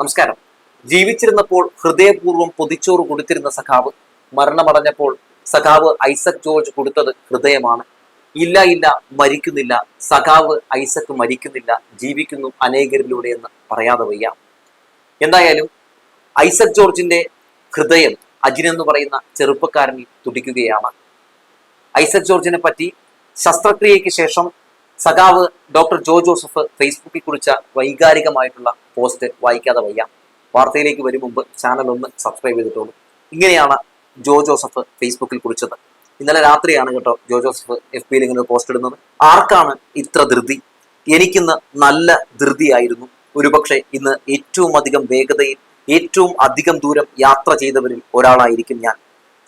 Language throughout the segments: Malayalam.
നമസ്കാരം. ജീവിച്ചിരുന്നപ്പോൾ ഹൃദയപൂർവം പൊതിച്ചോറ് കൊടുത്തിരുന്ന സഖാവ് മരണമടഞ്ഞപ്പോൾ സഖാവ് ഐസക് ജോർജ് കൊടുത്തത് ഹൃദയമാണ്. ഇല്ല ഇല്ല മരിക്കുന്നില്ല. സഖാവ് ഐസക് മരിക്കുന്നില്ല. ജീവിക്കുന്നു അനേകരിലൂടെ എന്ന് പറയാതെ വയ്യ. എന്തായാലും ഐസക് ജോർജിന്റെ ഹൃദയം അജിൻ എന്ന് പറയുന്ന ചെറുപ്പക്കാരനിൽ തുടിക്കുകയാണ്. ഐസക് ജോർജിനെ പറ്റി ശസ്ത്രക്രിയയ്ക്ക് ശേഷം സഖാവ് ഡോക്ടർ ജോ ജോസഫ് ഫേസ്ബുക്കിൽ കുറിച്ച വൈകാരികമായിട്ടുള്ള പോസ്റ്റ് വായിക്കാതെ വയ്യ. വാർത്തയിലേക്ക് വരും മുമ്പ് ചാനൽ ഒന്ന് സബ്സ്ക്രൈബ് ചെയ്തിട്ടുള്ളൂ ഇങ്ങനെയാണ് ജോ ജോസഫ് ഫേസ്ബുക്കിൽ കുറിച്ചത്. ഇന്നലെ രാത്രിയാണ് കേട്ടോ ജോ ജോസഫ് എഫ് പിയിൽ ഇങ്ങനെ പോസ്റ്റ് ഇടുന്നത്. ആർക്കാണ് ഇത്ര ധൃതി? എനിക്കിന്ന് നല്ല ധൃതിയായിരുന്നു. ഒരുപക്ഷെ ഇന്ന് ഏറ്റവും അധികം വേഗതയിൽ ഏറ്റവും അധികം ദൂരം യാത്ര ചെയ്തവരിൽ ഒരാളായിരിക്കും ഞാൻ.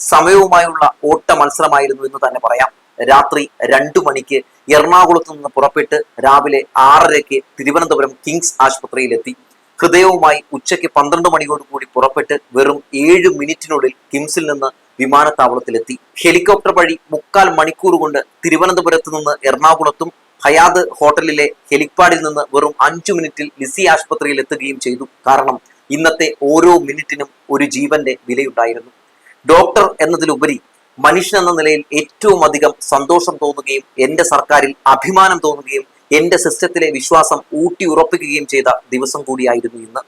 സമയവുമായുള്ള ഓട്ട മത്സരമായിരുന്നു എന്ന് തന്നെ പറയാം. രാത്രി രണ്ടു മണിക്ക് എറണാകുളത്ത് നിന്ന് പുറപ്പെട്ട് രാവിലെ ആറരയ്ക്ക് തിരുവനന്തപുരം കിങ്സ് ആശുപത്രിയിലെത്തി. ഹൃദയവുമായി ഉച്ചയ്ക്ക് പന്ത്രണ്ട് മണിയോടുകൂടി പുറപ്പെട്ട് വെറും ഏഴ് മിനിറ്റിനുള്ളിൽ കിംസിൽ നിന്ന് വിമാനത്താവളത്തിലെത്തി. ഹെലികോപ്റ്റർ വഴി മുക്കാൽ മണിക്കൂർ കൊണ്ട് തിരുവനന്തപുരത്ത് നിന്ന് എറണാകുളത്തും ഹയാദ് ഹോട്ടലിലെ ഹെലിപ്പാഡിൽ നിന്ന് വെറും അഞ്ചു മിനിറ്റിൽ ലിസി ആശുപത്രിയിൽ എത്തുകയും ചെയ്തു. കാരണം ഇന്നത്തെ ഓരോ മിനിറ്റിനും ഒരു ജീവന്റെ വിലയുണ്ടായിരുന്നു. ഡോക്ടർ എന്നതിലുപരി മനുഷ്യൻ എന്ന നിലയിൽ ഏറ്റവും അധികം സന്തോഷം തോന്നുകയും എന്റെ സർക്കാരിൽ അഭിമാനം തോന്നുകയും എന്റെ സിസ്റ്റത്തിലെ വിശ്വാസം ഊട്ടി ഉറപ്പിക്കുകയും ചെയ്ത ദിവസം കൂടിയായിരുന്നു ഇന്ന്.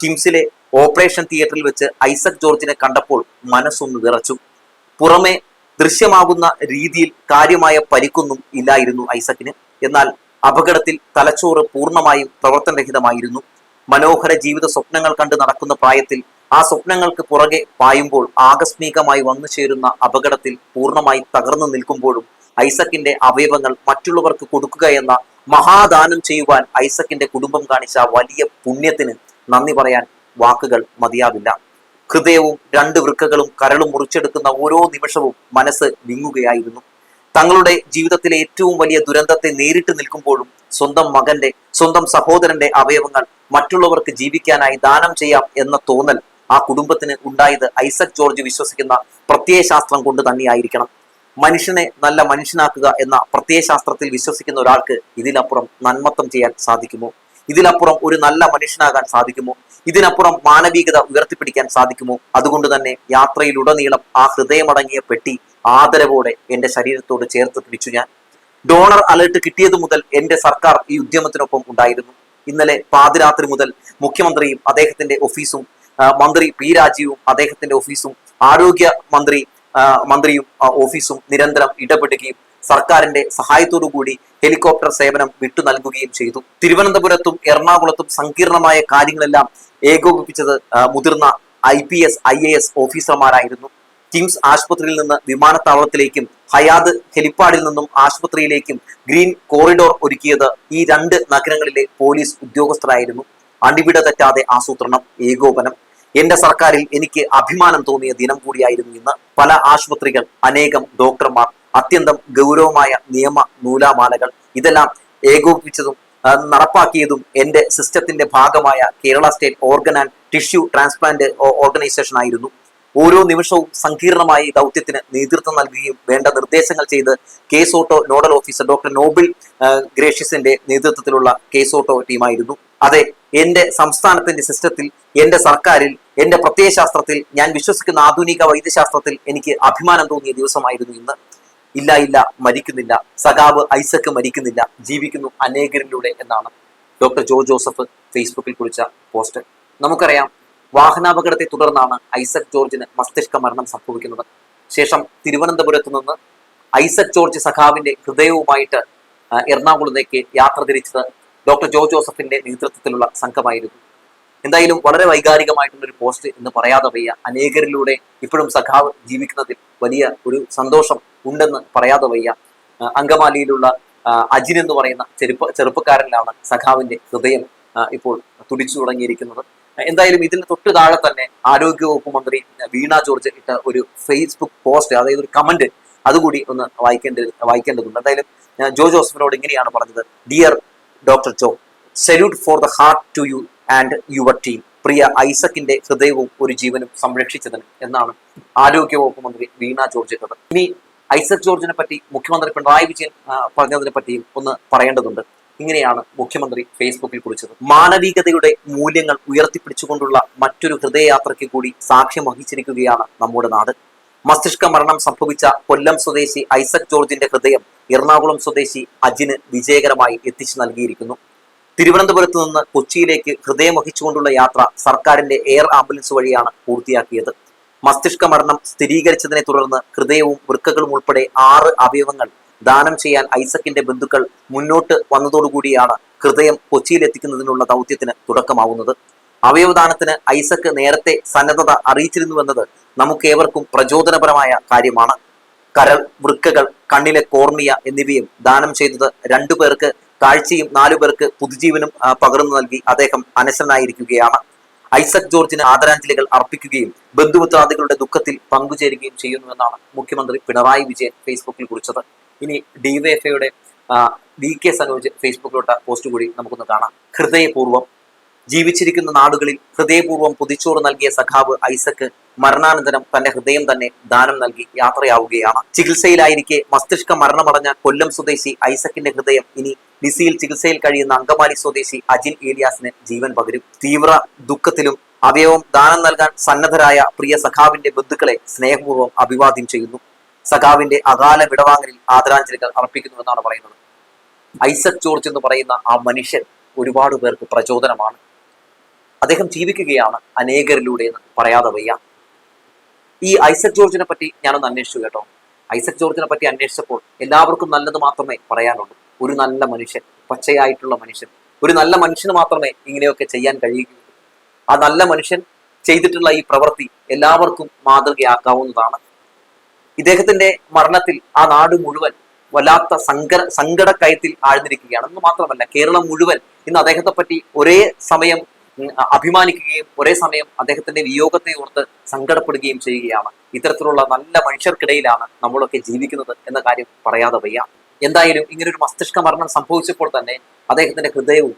കിംസിലെ ഓപ്പറേഷൻ തിയേറ്ററിൽ വെച്ച് ഐസക് ജോർജിനെ കണ്ടപ്പോൾ മനസ്സൊന്ന് വിറച്ചു. പുറമെ ദൃശ്യമാകുന്ന രീതിയിൽ കാര്യമായ പരിക്കൊന്നും ഇല്ലായിരുന്നു ഐസക്കിന്. എന്നാൽ അപകടത്തിൽ തലച്ചോറ് പൂർണമായും പ്രവർത്തനരഹിതമായിരുന്നു. മനോഹര ജീവിത സ്വപ്നങ്ങൾ കണ്ട് നടക്കുന്ന പ്രായത്തിൽ ആ സ്വപ്നങ്ങൾക്ക് പുറകെ പായുമ്പോൾ ആകസ്മികമായി വന്നു ചേരുന്ന അപകടത്തിൽ പൂർണമായി തകർന്നു നിൽക്കുമ്പോഴും ഐസക്കിന്റെ അവയവങ്ങൾ മറ്റുള്ളവർക്ക് കൊടുക്കുക എന്ന മഹാദാനം ചെയ്യുവാൻ ഐസക്കിന്റെ കുടുംബം കാണിച്ച വലിയ പുണ്യത്തിന് നന്ദി പറയാൻ വാക്കുകൾ മതിയാവില്ല. ഹൃദയവും രണ്ട് വൃക്കകളും കരളും മുറിച്ചെടുക്കുന്ന ഓരോ നിമിഷവും മനസ്സ് വിങ്ങുകയായിരുന്നു തങ്ങളുടെ ജീവിതത്തിലെ ഏറ്റവും വലിയ ദുരന്തത്തെ നേരിട്ട് നിൽക്കുമ്പോഴും സ്വന്തം മകന്റെ സ്വന്തം സഹോദരന്റെ അവയവങ്ങൾ മറ്റുള്ളവർക്ക് ജീവിക്കാനായി ദാനം ചെയ്യാം എന്ന തോന്നൽ ആ കുടുംബത്തിന് ഉണ്ടായത് ഐസക് ജോർജ് വിശ്വസിക്കുന്ന പ്രത്യയശാസ്ത്രം കൊണ്ട് തന്നെയായിരിക്കണം. മനുഷ്യനെ നല്ല മനുഷ്യനാക്കുക എന്ന പ്രത്യയശാസ്ത്രത്തിൽ വിശ്വസിക്കുന്ന ഒരാൾക്ക് ഇതിനപ്പുറം നന്മത്വം ചെയ്യാൻ സാധിക്കുമോ? ഇതിനപ്പുറം ഒരു നല്ല മനുഷ്യനാകാൻ സാധിക്കുമോ? ഇതിനപ്പുറം മാനവികത ഉയർത്തിപ്പിടിക്കാൻ സാധിക്കുമോ? അതുകൊണ്ട് തന്നെ യാത്രയിലുടനീളം ആ ഹൃദയമടങ്ങിയ പെട്ടി ആദരവോടെ എന്റെ ശരീരത്തോട് ചേർത്ത് പിടിച്ചു ഞാൻ. ഡോണർ അലേർട്ട് കിട്ടിയതു മുതൽ എന്റെ സർക്കാർ ഈ ഉദ്യമത്തിനൊപ്പം ഉണ്ടായിരുന്നു. ഇന്നലെ പാതിരാത്രി മുതൽ മുഖ്യമന്ത്രിയും അദ്ദേഹത്തിന്റെ ഓഫീസും മന്ത്രി പി രാജീവും അദ്ദേഹത്തിന്റെ ഓഫീസും ആരോഗ്യ മന്ത്രി മന്ത്രിയും ഓഫീസും നിരന്തരം ഇടപെടുകയും സർക്കാരിന്റെ കൂടി ഹെലികോപ്റ്റർ സേവനം വിട്ടു നൽകുകയും ചെയ്തു. തിരുവനന്തപുരത്തും എറണാകുളത്തും സങ്കീർണമായ കാര്യങ്ങളെല്ലാം ഏകോപിപ്പിച്ചത് മുതിർന്ന I P S I A S ഓഫീസർമാരായിരുന്നു. KIMS ആശുപത്രിയിൽ നിന്ന് വിമാനത്താവളത്തിലേക്കും ഹയാദ് ഹെലിപ്പാഡിൽ നിന്നും ആശുപത്രിയിലേക്കും ഗ്രീൻ കോറിഡോർ ഒരുക്കിയത് ഈ രണ്ട് നഗരങ്ങളിലെ പോലീസ് ഉദ്യോഗസ്ഥരായിരുന്നു. അണിവിട തെറ്റാതെ ആസൂത്രണം ഏകോപനം. എന്റെ സർക്കാരിൽ എനിക്ക് അഭിമാനം തോന്നിയ ദിനം കൂടിയായിരുന്നു ഇന്ന്. പല ആശുപത്രികൾ അനേകം ഡോക്ടർമാർ അത്യന്തം ഗൗരവമായ നിയമ നൂലാമാലകൾ ഇതെല്ലാം ഏകോപിപ്പിച്ചതും നടപ്പാക്കിയതും എന്റെ സിസ്റ്റത്തിന്റെ ഭാഗമായ Kerala state organ and tissue transplant organisation ആയിരുന്നു. ഓരോ നിമിഷവും സങ്കീർണമായ ദൗത്യത്തിന് നേതൃത്വം നൽകുകയും വേണ്ട നിർദ്ദേശങ്ങൾ ചെയ്ത് KSOTTO nodal officer doctor Noble ഗ്രേഷ്യസിന്റെ നേതൃത്വത്തിലുള്ള കേസ് ഓട്ടോ ടീമായിരുന്നു. അതെ എന്റെ സംസ്ഥാനത്തിന്റെ സിസ്റ്റത്തിൽ എന്റെ സർക്കാരിൽ എന്റെ പ്രത്യയശാസ്ത്രത്തിൽ ഞാൻ വിശ്വസിക്കുന്ന ആധുനിക വൈദ്യശാസ്ത്രത്തിൽ എനിക്ക് അഭിമാനം തോന്നിയ ദിവസമായിരുന്നു ഇന്ന്. ഇല്ല ഇല്ല മരിക്കുന്നില്ല. സഖാവ് ഐസക്ക് മരിക്കുന്നില്ല. ജീവിക്കുന്നു അനേകരിലൂടെ എന്നാണ് ഡോക്ടർ ജോ ജോസഫ് ഫേസ്ബുക്കിൽ കുറിച്ച പോസ്റ്റ്. നമുക്കറിയാം വാഹനാപകടത്തെ തുടർന്നാണ് ഐസക് ജോർജിന് മസ്തിഷ്ക മരണം സംഭവിക്കുന്നത്. ശേഷം തിരുവനന്തപുരത്ത് നിന്ന് ഐസക് ജോർജ് സഖാവിന്റെ ഹൃദയവുമായിട്ട് എറണാകുളത്തേക്ക് യാത്ര തിരിച്ചത് ഡോക്ടർ ജോ ജോസഫിന്റെ നേതൃത്വത്തിലുള്ള സംഘമായിരുന്നു. എന്തായാലും വളരെ വൈകാരികമായിട്ടുള്ള ഒരു പോസ്റ്റ് എന്ന് പറയാതെ വയ്യ. അനേകരിലൂടെ ഇപ്പോഴും സഖാവ് ജീവിക്കുന്നതിൽ വലിയ ഒരു സന്തോഷം ഉണ്ടെന്ന് പറയാതെ വയ്യ. അങ്കമാലിയിലുള്ള അജിൻ എന്ന് പറയുന്ന ചെറുപ്പ ചെറുപ്പക്കാരനിലാണ് സഖാവിന്റെ ഹൃദയം ഇപ്പോൾ തുടിച്ചു തുടങ്ങിയിരിക്കുന്നത്. എന്തായാലും ഇതിന് തൊട്ട് താഴെ തന്നെ ആരോഗ്യവകുപ്പ് മന്ത്രി വീണ ജോർജ് ഇട്ട ഒരു ഫേസ്ബുക്ക് പോസ്റ്റ് അതായത് ഒരു കമന്റ് അതുകൂടി ഒന്ന് വായിക്കേണ്ടത് വായിക്കേണ്ടതുണ്ട്. എന്തായാലും ജോ ജോസഫിനോട് ഇങ്ങനെയാണ് പറഞ്ഞത്. Dear doctor Jo salute for the heart to you and your team പ്രിയ ഐസക്കിന്റെ ഹൃദയവും ഒരു ജീവനും സംരക്ഷിച്ചതിന് എന്നാണ് ആരോഗ്യവകുപ്പ് മന്ത്രി വീണ ജോർജ് കഥ ഇനി ഐസക് ജോർജിനെ പറ്റി മുഖ്യമന്ത്രി പിണറായി വിജയൻ പറഞ്ഞതിനെ പറ്റിയും ഒന്ന് പറയേണ്ടതുണ്ട്. ഇങ്ങനെയാണ് മുഖ്യമന്ത്രി ഫേസ്ബുക്കിൽ കുറിച്ചത്. മാനവികതയുടെ മൂല്യങ്ങൾ ഉയർത്തിപ്പിടിച്ചുകൊണ്ടുള്ള മറ്റൊരു ഹൃദയയാത്രയ്ക്ക് കൂടി സാക്ഷ്യം വഹിച്ചിരിക്കുകയാണ് നമ്മുടെ നാട്. മസ്തിഷ്ക മരണം സംഭവിച്ച കൊല്ലം സ്വദേശി ഐസക് ജോർജിന്റെ ഹൃദയം എറണാകുളം സ്വദേശി അജിന് വിജയകരമായി എത്തിച്ചു നൽകിയിരിക്കുന്നു. തിരുവനന്തപുരത്ത് നിന്ന് കൊച്ചിയിലേക്ക് ഹൃദയം വഹിച്ചുകൊണ്ടുള്ള യാത്ര സർക്കാരിന്റെ എയർ ആംബുലൻസ് വഴിയാണ് പൂർത്തിയാക്കിയത്. മസ്തിഷ്ക മരണം സ്ഥിരീകരിച്ചതിനെ തുടർന്ന് ഹൃദയവും വൃക്കകളും ഉൾപ്പെടെ ആറ് അവയവങ്ങൾ ദാനം ചെയ്യാൻ ഐസക്കിന്റെ ബന്ധുക്കൾ മുന്നോട്ട് വന്നതോടുകൂടിയാണ് ഹൃദയം കൊച്ചിയിൽ എത്തിക്കുന്നതിനുള്ള ദൗത്യത്തിന് തുടക്കമാവുന്നത്. അവയവദാനത്തിന് ഐസക്ക് നേരത്തെ സന്നദ്ധത അറിയിച്ചിരുന്നുവെന്നത് നമുക്കേവർക്കും പ്രചോദനപരമായ കാര്യമാണ്. കരൾ വൃക്കകൾ കണ്ണിലെ കോർണിയ എന്നിവയും ദാനം ചെയ്തത് രണ്ടു പേർക്ക് കാഴ്ചയും നാലു പേർക്ക് പുതുജീവനും പകർന്നു നൽകി അദ്ദേഹം അനശനായിരിക്കുകയാണ് ഐസക് ജോർജിന് ആദരാഞ്ജലികൾ അർപ്പിക്കുകയും ബന്ധുമിത്രാദികളുടെ ദുഃഖത്തിൽ പങ്കുചേരുകയും ചെയ്യുന്നുവെന്നാണ് മുഖ്യമന്ത്രി പിണറായി വിജയൻ ഫേസ്ബുക്കിൽ കുറിച്ചത്. ഇനി ഡിവൈഎഫ്ഐയുടെ ഡി കെ സനോജ് ഫേസ്ബുക്കിലോട്ട പോസ്റ്റ് കൂടി നമുക്കൊന്ന് കാണാം. ഹൃദയപൂർവം ജീവിച്ചിരിക്കുന്ന നാടുകളിൽ ഹൃദയപൂർവം പുതിച്ചോറ് നൽകിയ സഖാവ് ഐസക്ക് മരണാനന്തരം തന്റെ ഹൃദയം തന്നെ ദാനം നൽകി യാത്രയാവുകയാണ്. ചികിത്സയിലായിരിക്കെ മസ്തിഷ്ക മരണമടഞ്ഞ കൊല്ലം സ്വദേശി ഐസക്കിന്റെ ഹൃദയം ഇനി ലിസിയിൽ ചികിത്സയിൽ കഴിയുന്ന അങ്കമാലി സ്വദേശി അജിൻ ഏലിയാസിന് ജീവൻ പകരും. തീവ്ര ദുഃഖത്തിലും അവയവം ദാനം നൽകാൻ സന്നദ്ധരായ പ്രിയ സഖാവിന്റെ ബന്ധുക്കളെ സ്നേഹപൂർവം അഭിവാദ്യം ചെയ്യുന്നു. സഖാവിന്റെ അകാല വിടവാങ്ങലിൽ ആദരാഞ്ജലികൾ അർപ്പിക്കുന്നുവെന്നാണ് പറയുന്നത്. ഐസക് ജോർജ് എന്ന് പറയുന്ന ആ മനുഷ്യൻ ഒരുപാട് പേർക്ക് പ്രചോദനമാണ്. അദ്ദേഹം ജീവിക്കുകയാണ് അനേകരിലൂടെ എന്ന് പറയാതെ വയ്യ. ഈ ഐസക് ജോർജിനെ പറ്റി ഞാനൊന്ന് അന്വേഷിച്ചു കേട്ടോ. ഐസക് ജോർജിനെ പറ്റി അന്വേഷിച്ചപ്പോൾ എല്ലാവർക്കും നല്ലത് മാത്രമേ പറയാനുള്ളൂ. ഒരു നല്ല മനുഷ്യൻ പച്ചയായിട്ടുള്ള മനുഷ്യൻ ഒരു നല്ല മനുഷ്യന് മാത്രമേ ഇങ്ങനെയൊക്കെ ചെയ്യാൻ കഴിയുകയുള്ളൂ ആ നല്ല മനുഷ്യൻ ചെയ്തിട്ടുള്ള ഈ പ്രവൃത്തി എല്ലാവർക്കും മാതൃകയാക്കാവുന്നതാണ്. ഇദ്ദേഹത്തിന്റെ മരണത്തിൽ ആ നാട് മുഴുവൻ വല്ലാത്ത സങ്കട സങ്കടക്കയത്തിൽ ആഴ്ന്നിരിക്കുകയാണ്. എന്ന് മാത്രമല്ല കേരളം മുഴുവൻ ഇന്ന് അദ്ദേഹത്തെ പറ്റി ഒരേ സമയം അഭിമാനിക്കുകയും ഒരേ സമയം അദ്ദേഹത്തിന്റെ വിയോഗത്തെ ഓർത്ത് സങ്കടപ്പെടുകയും ചെയ്യുകയാണ്. ഇത്തരത്തിലുള്ള നല്ല മനുഷ്യർക്കിടയിലാണ് നമ്മളൊക്കെ ജീവിക്കുന്നത് എന്ന കാര്യം പറയാതെ വയ്യ. എന്തായാലും ഇങ്ങനൊരു മസ്തിഷ്ക മരണം സംഭവിച്ചപ്പോൾ തന്നെ അദ്ദേഹത്തിന്റെ ഹൃദയവും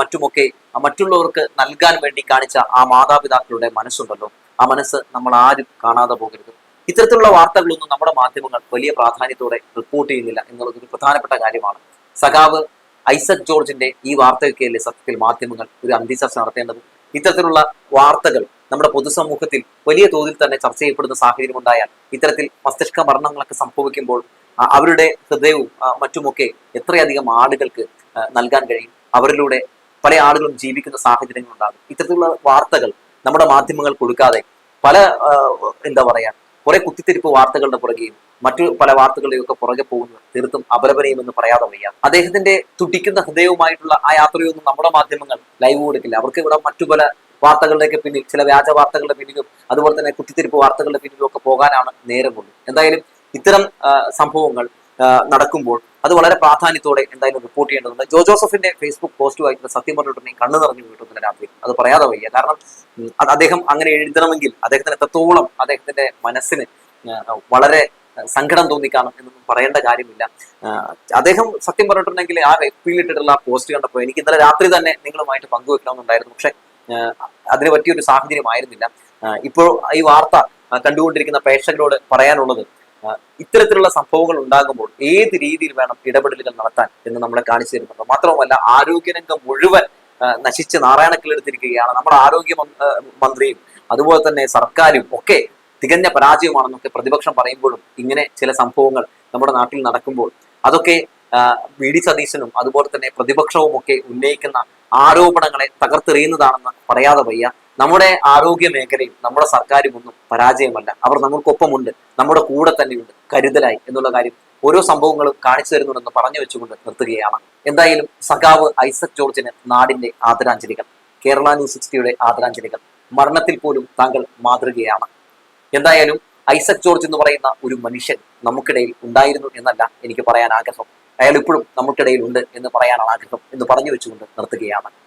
മറ്റുമൊക്കെ മറ്റുള്ളവർക്ക് നൽകാൻ വേണ്ടി കാണിച്ച ആ മാതാപിതാക്കളുടെ മനസ്സുണ്ടല്ലോ. ആ മനസ്സ് നമ്മൾ ആരും കാണാതെ പോകരുത്. ഇത്തരത്തിലുള്ള വാർത്തകളൊന്നും നമ്മുടെ മാധ്യമങ്ങൾ വലിയ പ്രാധാന്യത്തോടെ റിപ്പോർട്ട് ചെയ്യുന്നില്ല എന്നുള്ളത് ഒരു പ്രധാനപ്പെട്ട കാര്യമാണ്. സഖാവ് ഐസക് ജോർജിന്റെ ഈ വാർത്തയൊക്കെയല്ലേ സത്യത്തിൽ മാധ്യമങ്ങൾ ഒരു അന്തിചർച്ച നടത്തേണ്ടത്? ഇത്തരത്തിലുള്ള വാർത്തകൾ നമ്മുടെ പൊതുസമൂഹത്തിൽ വലിയ തോതിൽ തന്നെ ചർച്ച ചെയ്യപ്പെടുന്ന സാഹചര്യം ഉണ്ടായാൽ ഇത്തരത്തിൽ മസ്തിഷ്ക മരണങ്ങളൊക്കെ സംഭവിക്കുമ്പോൾ അവരുടെ ഹൃദയവും മറ്റുമൊക്കെ എത്രയധികം ആളുകൾക്ക് നൽകാൻ കഴിയും? അവരിലൂടെ പല ആളുകളും ജീവിക്കുന്ന സാഹചര്യങ്ങൾ ഉണ്ടാകും ഇത്തരത്തിലുള്ള വാർത്തകൾ നമ്മുടെ മാധ്യമങ്ങൾ കൊടുക്കാതെ പല എന്താ പറയാ കുറെ കുത്തിത്തിരിപ്പ് വാർത്തകളുടെ പുറകെയും മറ്റു പല വാർത്തകളുടെയും ഒക്കെ പുറകെ പോകുന്നത് തീർത്തും അപലപനീയമെന്ന് പറയാതെ വയ്യ. അദ്ദേഹത്തിന്റെ തുടിക്കുന്ന ഹൃദയവുമായിട്ടുള്ള ആ യാത്രയൊന്നും നമ്മുടെ മാധ്യമങ്ങൾ ലൈവ് കൊടുക്കില്ല. അവർക്ക് ഇവിടെ മറ്റു പല വാർത്തകളുടെയൊക്കെ പിന്നിൽ ചില വ്യാജ വാർത്തകളുടെ പിന്നിലും അതുപോലെ തന്നെ കുത്തിത്തിരിപ്പ് വാർത്തകളുടെ പിന്നിലും ഒക്കെ പോകാനാണ് നേരമുള്ളൂ എന്തായാലും ഇത്തരം സംഭവങ്ങൾ നടക്കുമ്പോൾ അത് വളരെ പ്രാധാന്യത്തോടെ എന്തായാലും റിപ്പോർട്ട് ചെയ്യേണ്ടതുണ്ട്. ജോ ജോസഫിന്റെ ഫേസ്ബുക്ക് പോസ്റ്റ് വായിക്കുന്ന സത്യം പറഞ്ഞിട്ടുണ്ടെങ്കിൽ കണ്ണു നിറഞ്ഞു വീട്ടുന്നില്ല രാത്രി. അത് പറയാതെ വയ്യ. കാരണം അദ്ദേഹം അങ്ങനെ എഴുതണമെങ്കിൽ അദ്ദേഹത്തിന് എത്രത്തോളം അദ്ദേഹത്തിന്റെ മനസ്സിന് വളരെ സങ്കടം തോന്നിക്കാണും എന്നൊന്നും പറയേണ്ട കാര്യമില്ല. അദ്ദേഹം സത്യം പറഞ്ഞിട്ടുണ്ടെങ്കിൽ ആ എഫ്പിയിൽ ഇട്ടിട്ടുള്ള പോസ്റ്റ് കണ്ടപ്പോൾ എനിക്ക് ഇന്നലെ രാത്രി തന്നെ നിങ്ങളുമായിട്ട് പങ്കുവെക്കണമെന്നുണ്ടായിരുന്നു. പക്ഷെ അതിന് പറ്റിയൊരു സാഹചര്യമായിരുന്നില്ല ഇപ്പോൾ ഈ വാർത്ത കണ്ടുകൊണ്ടിരിക്കുന്ന പ്രേക്ഷകരോട് പറയാനുള്ളത് ഇത്തരത്തിലുള്ള സംഭവങ്ങൾ ഉണ്ടാകുമ്പോൾ ഏത് രീതിയിൽ വേണം ഇടപെടലുകൾ നടത്താൻ എന്ന് നമ്മളെ കാണിച്ചു തരുന്നുണ്ട്. മാത്രവുമല്ല ആരോഗ്യരംഗം മുഴുവൻ നശിച്ച് നാരായണക്കിലെടുത്തിരിക്കുകയാണ്. നമ്മുടെ ആരോഗ്യ മന്ത്രി- മന്ത്രിയും അതുപോലെ തന്നെ സർക്കാരും ഒക്കെ തികഞ്ഞ പരാജയമാണെന്നൊക്കെ പ്രതിപക്ഷം പറയുമ്പോഴും ഇങ്ങനെ ചില സംഭവങ്ങൾ നമ്മുടെ നാട്ടിൽ നടക്കുമ്പോൾ അതൊക്കെ ബി ഡി. സതീശനും അതുപോലെ തന്നെ പ്രതിപക്ഷവും ഒക്കെ ഉന്നയിക്കുന്ന ആരോപണങ്ങളെ തകർത്തെറിയുന്നതാണെന്ന് പറയാതെ വയ്യ. നമ്മുടെ ആരോഗ്യ മേഖലയും നമ്മുടെ സർക്കാരും ഒന്നും പരാജയമല്ല. അവർ നമ്മൾക്കൊപ്പമുണ്ട് നമ്മുടെ കൂടെ തന്നെയുണ്ട്. കരുതലായി എന്നുള്ള കാര്യം ഓരോ സംഭവങ്ങളും കാണിച്ചു തരുന്നുണ്ടെന്ന് പറഞ്ഞു വെച്ചുകൊണ്ട് നിർത്തുകയാണ്. എന്തായാലും സഖാവ് ഐസക് ജോർജിന് നാടിന്റെ ആദരാഞ്ജലികൾ കേരള ന്യൂസ് സിക്സ്റ്റിയുടെ ആദരാഞ്ജലികൾ. മരണത്തിൽ പോലും താങ്കൾ മാതൃകയാണ്. എന്തായാലും ഐസക് ജോർജ് എന്ന് പറയുന്ന ഒരു മനുഷ്യൻ നമുക്കിടയിൽ ഉണ്ടായിരുന്നു എന്നല്ല എനിക്ക് പറയാൻ ആഗ്രഹം. അയാൾ ഇപ്പോഴും നമുക്കിടയിൽ ഉണ്ട് എന്ന് പറയാനാണ് ആഗ്രഹം എന്ന് പറഞ്ഞു വെച്ചുകൊണ്ട് നിർത്തുകയാണ്.